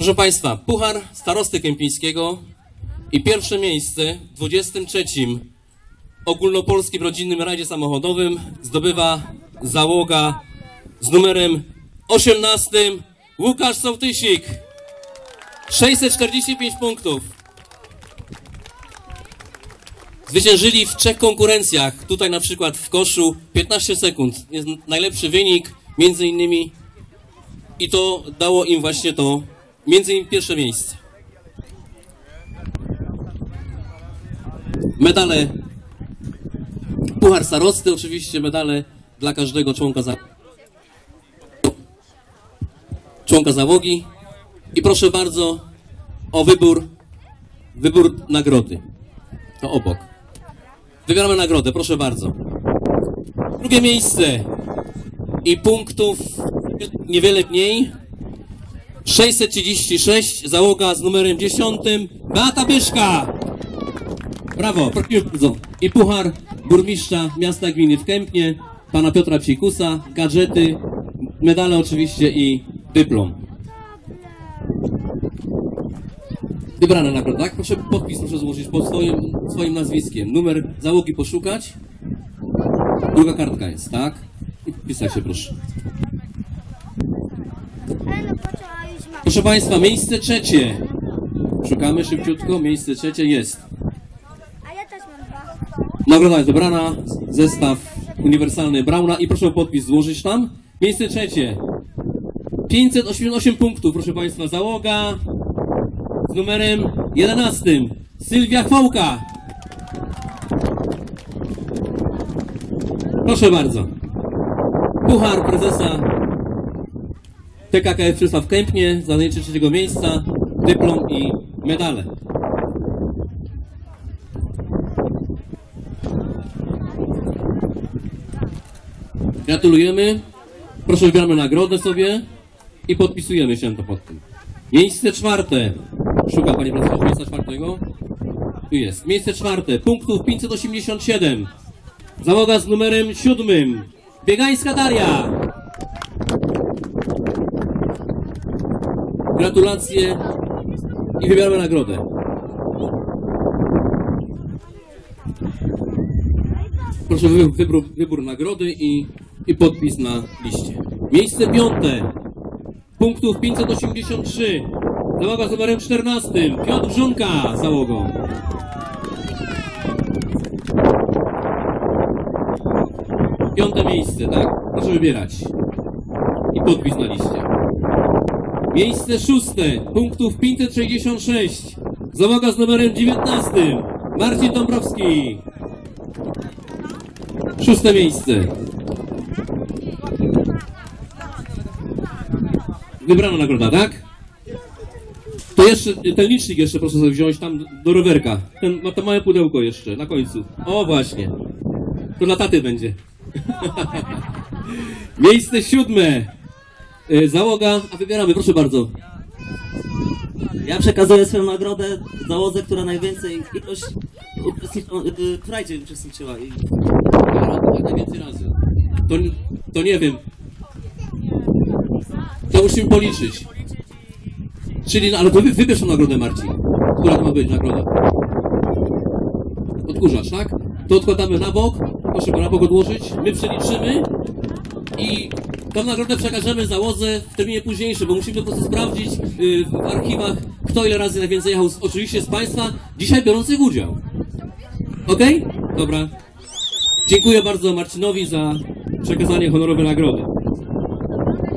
Proszę Państwa, Puchar Starosty Kępińskiego i pierwsze miejsce w 23. Ogólnopolskim Rodzinnym Rajdzie Samochodowym zdobywa załoga z numerem 18 Łukasz Sołtysik. 645 punktów. Zwyciężyli w trzech konkurencjach. Tutaj na przykład w koszu 15 sekund. Jest najlepszy wynik, między innymi i to dało im właśnie to, między innymi pierwsze miejsce. Medale Puchar Starosty, oczywiście medale dla każdego członka za... członka załogi. I proszę bardzo o wybór, wybór nagrody. To obok. Wybieramy nagrodę, proszę bardzo. Drugie miejsce i punktów niewiele mniej. 636, załoga z numerem 10, Beata Byszka. Brawo. I puchar burmistrza miasta gminy w Kępnie, pana Piotra Psikusa, gadżety, medale oczywiście i dyplom. Wybrana nagroda, tak? Proszę podpis proszę złożyć pod swoim, swoim nazwiskiem. Numer załogi poszukać. Druga kartka jest, tak? I wpisać się proszę. Proszę Państwa, miejsce trzecie. Szukamy szybciutko, miejsce trzecie jest. A ja też mam dwa. Nagroda jest wybrana, zestaw uniwersalny Brauna i proszę o podpis złożyć tam. Miejsce trzecie. 588 punktów, proszę Państwa, załoga z numerem 11. Sylwia Chwałka. Proszę bardzo. Puchar prezesa TKKF Przysław Kępnie, zajęcie trzeciego miejsca, dyplom i medale. Gratulujemy. Proszę wybieramy nagrodę sobie i podpisujemy się to pod tym. Miejsce czwarte. Szuka Panie Prezesie miejsca czwartego. Tu jest. Miejsce czwarte. Punktów 587. Załoga z numerem siódmym. Biegańska Daria. Gratulacje i wybieramy nagrodę. Proszę wy- wybór, wybór nagrody i, i podpis na liście. Miejsce piąte. Punktów 583. Załoga z numerem 14. Piotr Brzunka załogą. Piąte miejsce, tak? Proszę wybierać. I podpis na liście. Miejsce szóste. Punktów 566. Załoga z numerem 19. Marcin Dąbrowski. Szóste miejsce. Wybrana nagroda, tak? To jeszcze, ten licznik jeszcze proszę sobie wziąć tam do rowerka. Ten, ma to małe pudełko jeszcze, na końcu. O, właśnie. To dla taty będzie. Miejsce siódme. Y, Załoga, a wybieramy, proszę bardzo. Ja przekazuję swoją nagrodę załodze, która najwięcej ilość y, rajdzie uczestniczyła. I Jak najwięcej razy. To, to nie wiem. To musimy policzyć. Czyli, no, ale to wy, wybierz tą nagrodę, Marcin. Która to ma być nagroda? Odkurzacz, tak? To odkładamy na bok. Proszę go na bok odłożyć. My przeliczymy i tą nagrodę przekażemy załodze w terminie późniejszym, bo musimy po prostu sprawdzić y, w archiwach, kto ile razy najwięcej jechał, oczywiście z Państwa, dzisiaj biorących udział. Okej? Dobra. Dziękuję bardzo Marcinowi za przekazanie honorowej nagrody.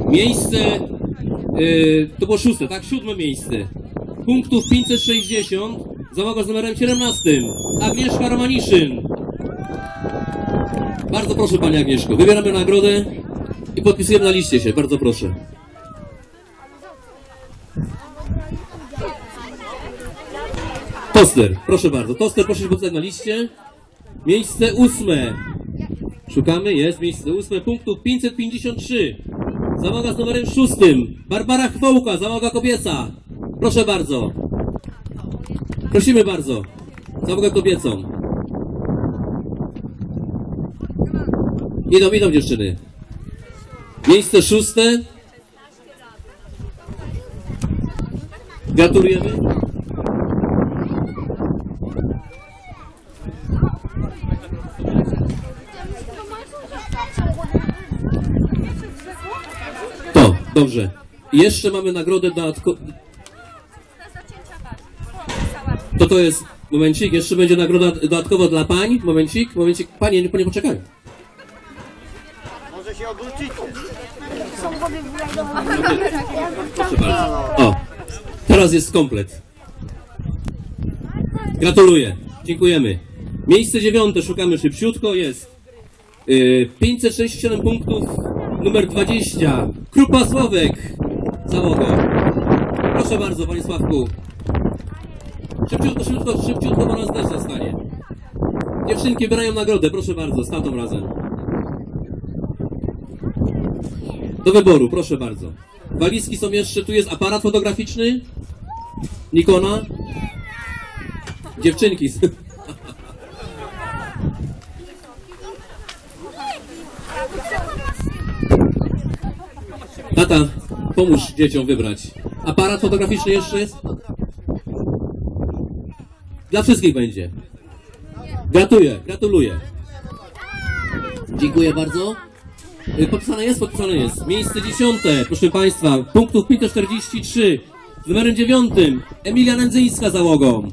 Miejsce, yy, to było szóste, tak? Siódme miejsce. Punktów 560, załoga z numerem 17. Agnieszka Romaniszyn. Bardzo proszę Pani Agnieszko, wybieramy nagrodę i podpisujemy na liście się, bardzo proszę. Toster, proszę bardzo. Toster, proszę się podpisać na liście. Miejsce ósme. Szukamy, jest miejsce ósme, punktów 553. Załoga z numerem szóstym. Barbara Chwołka, załoga kobieca. Proszę bardzo. Prosimy bardzo. Załogę kobiecą. Idą, idą dziewczyny. Miejsce szóste. Gratulujemy. To, dobrze. Jeszcze mamy nagrodę dodatko... To to jest... Momencik, jeszcze będzie nagroda dodatkowa dla pań. Momencik, momencik. Panie, nie, panie poczekaj. Proszę bardzo. O, teraz jest komplet. Gratuluję. Dziękujemy. Miejsce dziewiąte, szukamy szybciutko, jest yy, 567 punktów, numer 20. Krupa Sławek, załoga. Proszę bardzo, panie Sławku. Szybciutko, szybciutko, szybciutko, bo nas też zostanie. Dziewczynki wybierają nagrodę, proszę bardzo, z tatą razem. Do wyboru, proszę bardzo. Walizki są jeszcze, tu jest aparat fotograficzny. Nikona. Dziewczynki. Tata, pomóż dzieciom wybrać. Aparat fotograficzny jeszcze jest? Dla wszystkich będzie. Gratuluję, gratuluję. Dziękuję bardzo. Y, Podpisane jest, podpisane jest. Miejsce dziesiąte, proszę Państwa, punktów 543. Z numerem dziewiątym Emilia Nędzyńska załogą.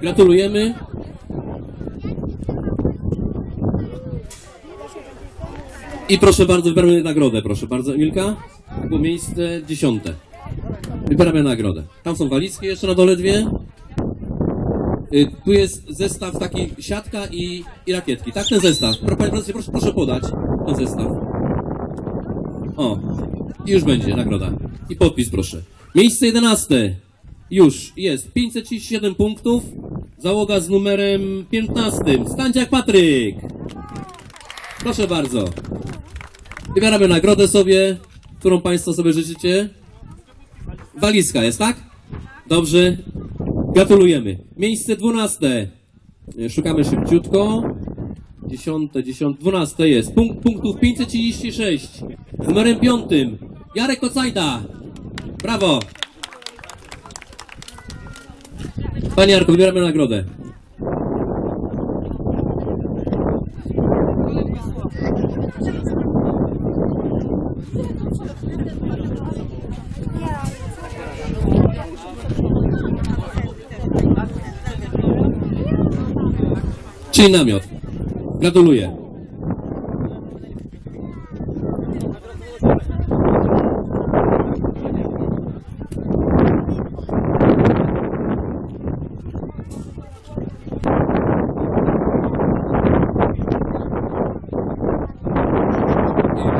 Gratulujemy. I proszę bardzo, wybieramy nagrodę, proszę bardzo, Emilka. Było miejsce dziesiąte. Wybieramy nagrodę. Tam są walizki jeszcze na dole dwie. Y, Tu jest zestaw taki siatka i, i rakietki. Tak, ten zestaw. Proszę, proszę podać ten zestaw. O, i już będzie nagroda. I podpis proszę. Miejsce 11. Już jest. 537 punktów. Załoga z numerem 15. Stanciak Patryk. Proszę bardzo. Wybieramy nagrodę sobie, którą Państwo sobie życzycie. Walizka jest, tak? Dobrze. Gratulujemy. Miejsce dwunaste. Szukamy szybciutko. Dziesiąte, dziesiąte, dwunaste jest. Punkt, punktów 536. Z numerem piątym. Jarek Kocajda. Brawo. Panie Jarku, wybieramy nagrodę. Czyli namiot. Gratuluję.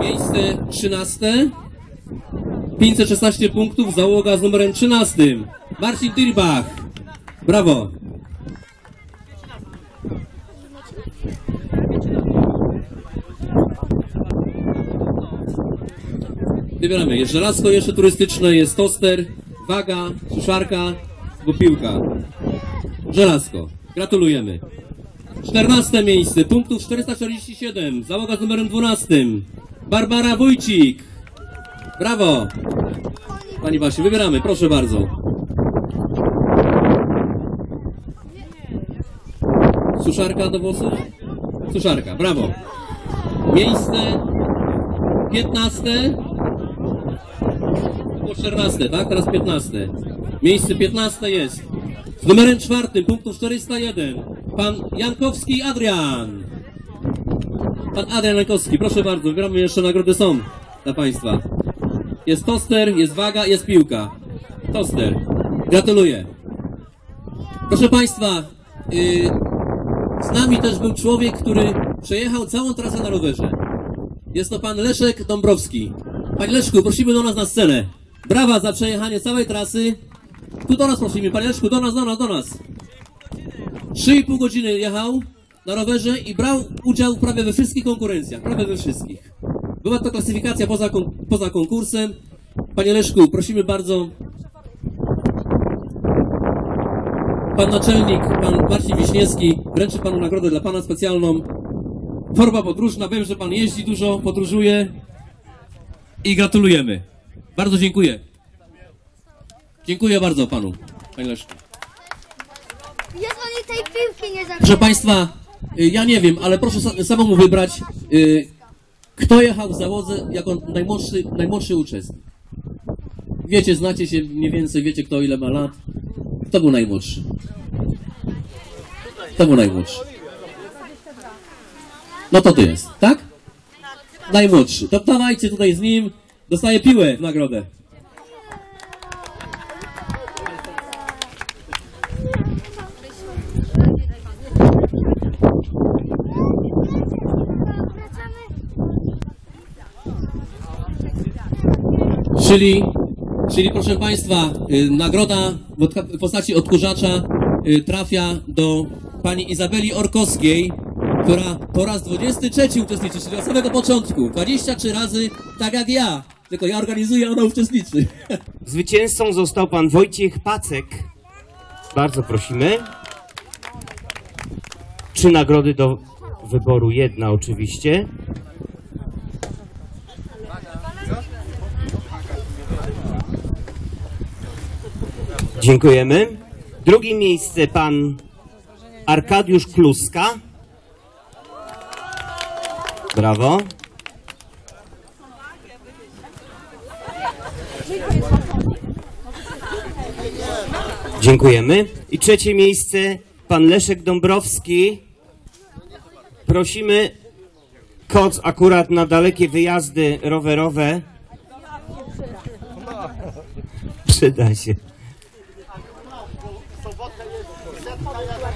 Miejsce 13. 516 punktów, załoga z numerem 13. Marcin Tirbach. Brawo. Wybieramy. Jest żelazko jeszcze turystyczne, jest toster, waga, suszarka, bo piłka. Żelazko. Gratulujemy. 14 miejsce, punktów 447, załoga z numerem 12. Barbara Wójcik. Brawo. Pani Basiu, wybieramy, proszę bardzo. Suszarka do włosów? Suszarka, brawo. Miejsce 15. Było 14, tak? Teraz 15. Miejsce 15 jest. Z numerem czwartym, punktu 401. Pan Jankowski Adrian. Pan Adrian Jankowski, proszę bardzo, wybieramy jeszcze nagrody są dla Państwa. Jest toster, jest waga, jest piłka. Toster. Gratuluję. Proszę Państwa, yy, z nami też był człowiek, który przejechał całą trasę na rowerze. Jest to pan Leszek Dąbrowski. Panie Leszku, prosimy do nas na scenę. Brawa za przejechanie całej trasy. Tu do nas prosimy, panie Leszku, do nas, do nas, do nas. 3,5 godziny jechał na rowerze i brał udział prawie we wszystkich konkurencjach, prawie we wszystkich. Była to klasyfikacja poza, kon- poza konkursem. Panie Leszku, prosimy bardzo. Pan naczelnik, pan Marcin Wiśniewski, wręczy panu nagrodę dla pana specjalną. forma podróżna. Wiem, że pan jeździ dużo, podróżuje i gratulujemy. Bardzo dziękuję. Dziękuję bardzo panu, panie Leszku. Jest oni tej piłki nie zabił. Proszę państwa, y, ja nie wiem, ale proszę sa- samemu wybrać, y, kto jechał w załodze jako najmłodszy, najmłodszy uczestnik. Wiecie, znacie się mniej więcej, wiecie kto ile ma lat. Kto był najmłodszy? Kto był najmłodszy? No to ty jest, tak? Najmłodszy. To dawajcie tutaj z nim, dostaje piłę w nagrodę. Czyli, czyli proszę Państwa, y, nagroda w postaci odkurzacza y, trafia do pani Izabeli Orkowskiej, która po raz 23 uczestniczy, czyli od samego początku. 23 razy, tak jak ja. Tylko ja organizuję, ona uczestniczy. Zwycięzcą został pan Wojciech Pacek. Bardzo prosimy. Trzy nagrody do wyboru, jedna oczywiście. Dziękujemy. Drugie miejsce pan Arkadiusz Kluska. Brawo. Dziękujemy. I trzecie miejsce, pan Leszek Dąbrowski. Prosimy, koc akurat na dalekie wyjazdy rowerowe. Przyda się.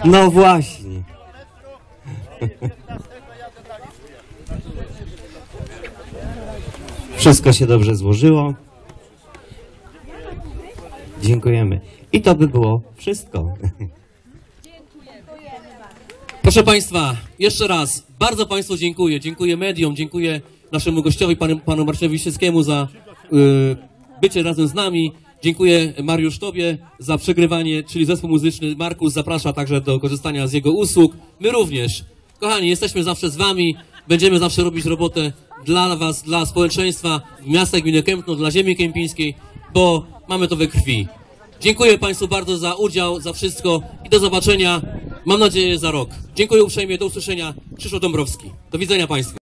No właśnie. Wszystko się dobrze złożyło. Dziękujemy. I to by było wszystko. Proszę Państwa, jeszcze raz bardzo Państwu dziękuję. Dziękuję mediom, dziękuję naszemu gościowi, panu, panu Marcinowi Wiśniewskiemu za y, bycie razem z nami. Dziękuję Mariusz Tobie za przegrywanie, czyli zespół muzyczny Markus zaprasza także do korzystania z jego usług. My również. Kochani, jesteśmy zawsze z Wami, będziemy zawsze robić robotę dla Was, dla społeczeństwa, miasta i gminy Kępno, dla ziemi kępińskiej, bo mamy to we krwi. Dziękuję Państwu bardzo za udział, za wszystko i do zobaczenia, mam nadzieję, za rok. Dziękuję uprzejmie, do usłyszenia. Krzysztof Dąbrowski. Do widzenia Państwu.